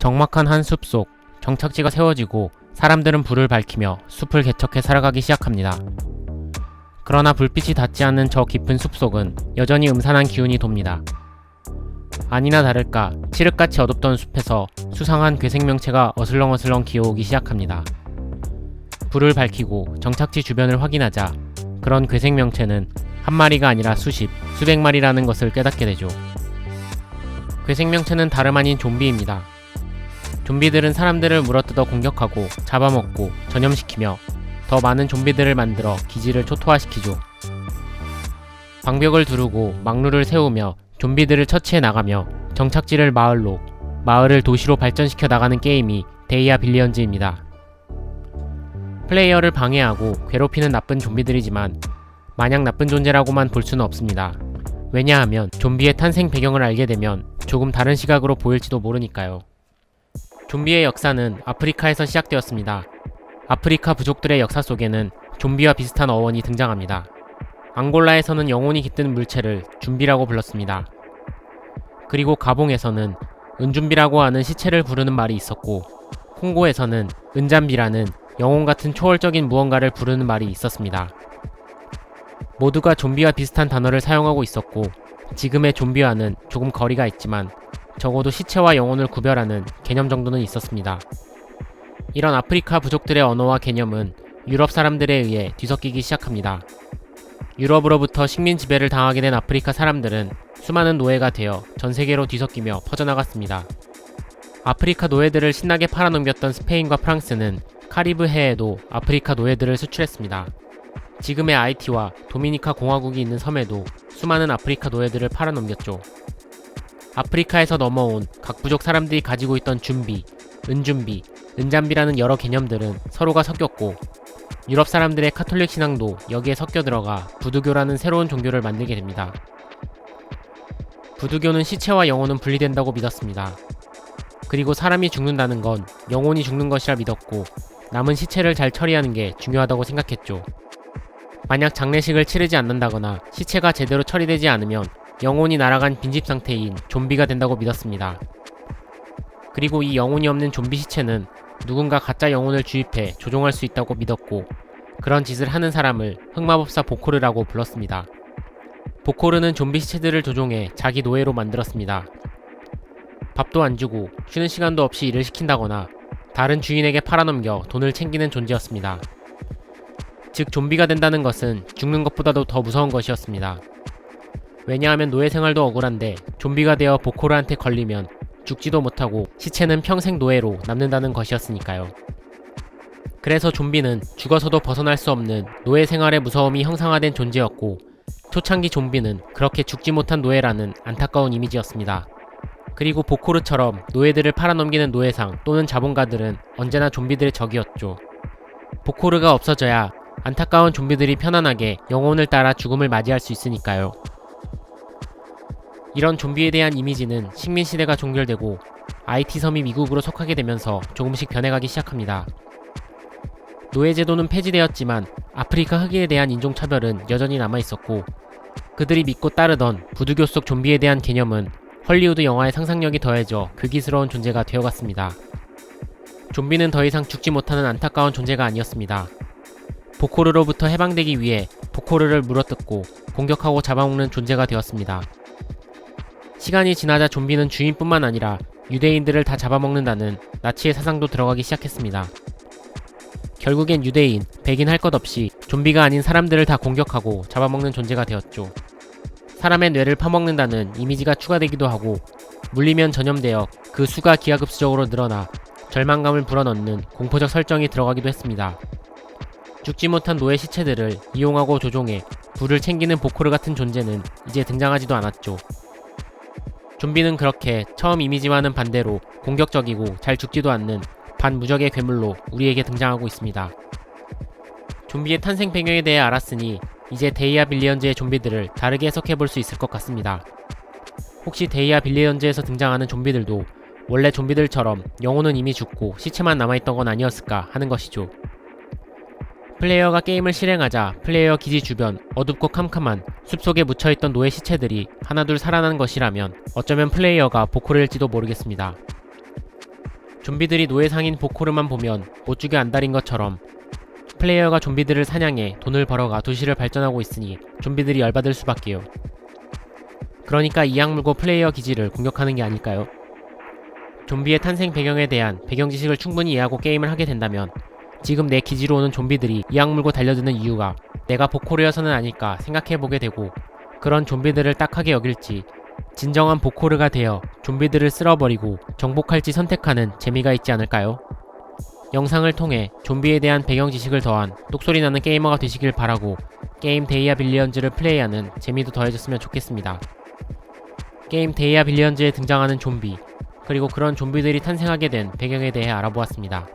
적막한 한 숲 속 정착지가 세워지고 사람들은 불을 밝히며 숲을 개척해 살아가기 시작합니다. 그러나 불빛이 닿지 않는 저 깊은 숲 속은 여전히 음산한 기운이 돕니다. 아니나 다를까 칠흑같이 어둡던 숲에서 수상한 괴생명체가 어슬렁어슬렁 기어오기 시작합니다. 불을 밝히고 정착지 주변을 확인하자 그런 괴생명체는 한 마리가 아니라 수십, 수백 마리라는 것을 깨닫게 되죠. 괴생명체는 다름 아닌 좀비입니다. 좀비들은 사람들을 물어뜯어 공격하고 잡아먹고 전염시키며 더 많은 좀비들을 만들어 기지를 초토화시키죠. 방벽을 두르고 막루를 세우며 좀비들을 처치해 나가며 정착지를 마을로, 마을을 도시로 발전시켜 나가는 게임이 데이아 빌리언즈입니다. 플레이어를 방해하고 괴롭히는 나쁜 좀비들이지만 마냥 나쁜 존재라고만 볼 수는 없습니다. 왜냐하면 좀비의 탄생 배경을 알게 되면 조금 다른 시각으로 보일지도 모르니까요. 좀비의 역사는 아프리카에서 시작되었습니다. 아프리카 부족들의 역사 속에는 좀비와 비슷한 어원이 등장합니다. 앙골라에서는 영혼이 깃든 물체를 준비라고 불렀습니다. 그리고 가봉에서는 은준비라고 하는 시체를 부르는 말이 있었고, 콩고에서는 은잠비라는 영혼 같은 초월적인 무언가를 부르는 말이 있었습니다. 모두가 좀비와 비슷한 단어를 사용하고 있었고, 지금의 좀비와는 조금 거리가 있지만, 적어도 시체와 영혼을 구별하는 개념 정도는 있었습니다. 이런 아프리카 부족들의 언어와 개념은 유럽 사람들에 의해 뒤섞이기 시작합니다. 유럽으로부터 식민 지배를 당하게 된 아프리카 사람들은 수많은 노예가 되어 전 세계로 뒤섞이며 퍼져나갔습니다. 아프리카 노예들을 신나게 팔아넘겼던 스페인과 프랑스는 카리브 해에도 아프리카 노예들을 수출했습니다. 지금의 아이티와 도미니카 공화국이 있는 섬에도 수많은 아프리카 노예들을 팔아넘겼죠. 아프리카에서 넘어온 각 부족 사람들이 가지고 있던 준비, 은준비, 은잠비라는 여러 개념들은 서로가 섞였고 유럽 사람들의 카톨릭 신앙도 여기에 섞여 들어가 부두교라는 새로운 종교를 만들게 됩니다. 부두교는 시체와 영혼은 분리된다고 믿었습니다. 그리고 사람이 죽는다는 건 영혼이 죽는 것이라 믿었고 남은 시체를 잘 처리하는 게 중요하다고 생각했죠. 만약 장례식을 치르지 않는다거나 시체가 제대로 처리되지 않으면 영혼이 날아간 빈집 상태인 좀비가 된다고 믿었습니다. 그리고 이 영혼이 없는 좀비 시체는 누군가 가짜 영혼을 주입해 조종할 수 있다고 믿었고 그런 짓을 하는 사람을 흑마법사 보코르라고 불렀습니다. 보코르는 좀비 시체들을 조종해 자기 노예로 만들었습니다. 밥도 안 주고 쉬는 시간도 없이 일을 시킨다거나 다른 주인에게 팔아넘겨 돈을 챙기는 존재였습니다. 즉 좀비가 된다는 것은 죽는 것보다도 더 무서운 것이었습니다. 왜냐하면 노예 생활도 억울한데 좀비가 되어 보코르한테 걸리면 죽지도 못하고 시체는 평생 노예로 남는다는 것이었으니까요. 그래서 좀비는 죽어서도 벗어날 수 없는 노예 생활의 무서움이 형상화된 존재였고 초창기 좀비는 그렇게 죽지 못한 노예라는 안타까운 이미지였습니다. 그리고 보코르처럼 노예들을 팔아넘기는 노예상 또는 자본가들은 언제나 좀비들의 적이었죠. 보코르가 없어져야 안타까운 좀비들이 편안하게 영혼을 따라 죽음을 맞이할 수 있으니까요. 이런 좀비에 대한 이미지는 식민시대가 종결되고 IT 섬이 미국으로 속하게 되면서 조금씩 변해가기 시작합니다. 노예제도는 폐지되었지만 아프리카 흑인에 대한 인종차별은 여전히 남아있었고 그들이 믿고 따르던 부두교 속 좀비에 대한 개념은 헐리우드 영화의 상상력이 더해져 괴기스러운 존재가 되어갔습니다. 좀비는 더 이상 죽지 못하는 안타까운 존재가 아니었습니다. 보코르로부터 해방되기 위해 보코르를 물어뜯고 공격하고 잡아먹는 존재가 되었습니다. 시간이 지나자 좀비는 주인뿐만 아니라 유대인들을 다 잡아먹는다는 나치의 사상도 들어가기 시작했습니다. 결국엔 유대인, 백인 할 것 없이 좀비가 아닌 사람들을 다 공격하고 잡아먹는 존재가 되었죠. 사람의 뇌를 파먹는다는 이미지가 추가되기도 하고 물리면 전염되어 그 수가 기하급수적으로 늘어나 절망감을 불어넣는 공포적 설정이 들어가기도 했습니다. 죽지 못한 노예 시체들을 이용하고 조종해 불을 챙기는 보코르 같은 존재는 이제 등장하지도 않았죠. 좀비는 그렇게 처음 이미지와는 반대로 공격적이고 잘 죽지도 않는 반무적의 괴물로 우리에게 등장하고 있습니다. 좀비의 탄생 배경에 대해 알았으니 이제 데이아 빌리언즈의 좀비들을 다르게 해석해 볼 수 있을 것 같습니다. 혹시 데이아 빌리언즈에서 등장하는 좀비들도 원래 좀비들처럼 영혼은 이미 죽고 시체만 남아있던 건 아니었을까 하는 것이죠. 플레이어가 게임을 실행하자 플레이어 기지 주변 어둡고 캄캄한 숲속에 묻혀있던 노예 시체들이 하나둘 살아난 것이라면 어쩌면 플레이어가 보코르일지도 모르겠습니다. 좀비들이 노예 상인 보코르만 보면 못 죽여 안달인 것처럼 플레이어가 좀비들을 사냥해 돈을 벌어가 도시를 발전하고 있으니 좀비들이 열받을 수밖에요. 그러니까 이악 물고 플레이어 기지를 공격하는 게 아닐까요? 좀비의 탄생 배경에 대한 배경 지식을 충분히 이해하고 게임을 하게 된다면 지금 내 기지로 오는 좀비들이 이악 물고 달려드는 이유가 내가 보코르여서는 아닐까 생각해보게 되고 그런 좀비들을 딱하게 여길지 진정한 보코르가 되어 좀비들을 쓸어버리고 정복할지 선택하는 재미가 있지 않을까요? 영상을 통해 좀비에 대한 배경 지식을 더한 똑소리 나는 게이머가 되시길 바라고 게임 데이아 빌리언즈를 플레이하는 재미도 더해졌으면 좋겠습니다. 게임 데이아 빌리언즈에 등장하는 좀비, 그리고 그런 좀비들이 탄생하게 된 배경에 대해 알아보았습니다.